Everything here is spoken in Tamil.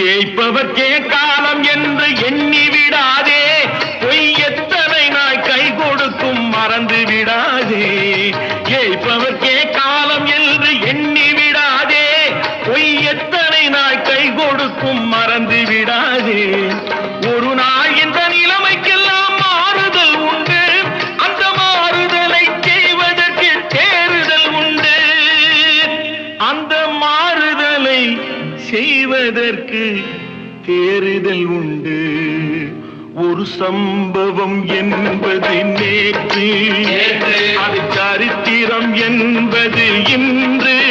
ஏய்ப்பவர்க்கே காலம் என்று எண்ணி விடாதே. பொய் எத்தனை நாய் கை கொடுக்கும் மறந்து விடாதே. ஏய்ப்பவர்க்கே காலம் என்று எண்ணி விடாதே. பொய் எத்தனை நாய் கை கொடுக்கும் மறந்து விடாதே. ஒரு நாள் இந்த நிலைமைக்கெல்லாம் மாறுதல் உண்டு. அந்த மாறுதலை செய்வதற்கு தேறுதல் உண்டு. அந்த மாறுதலை செய்வதற்கு தேறுதல் உண்டு. ஒரு சம்பவம் என்பது நேற்று. அது சரித்திரம் என்பது இன்று.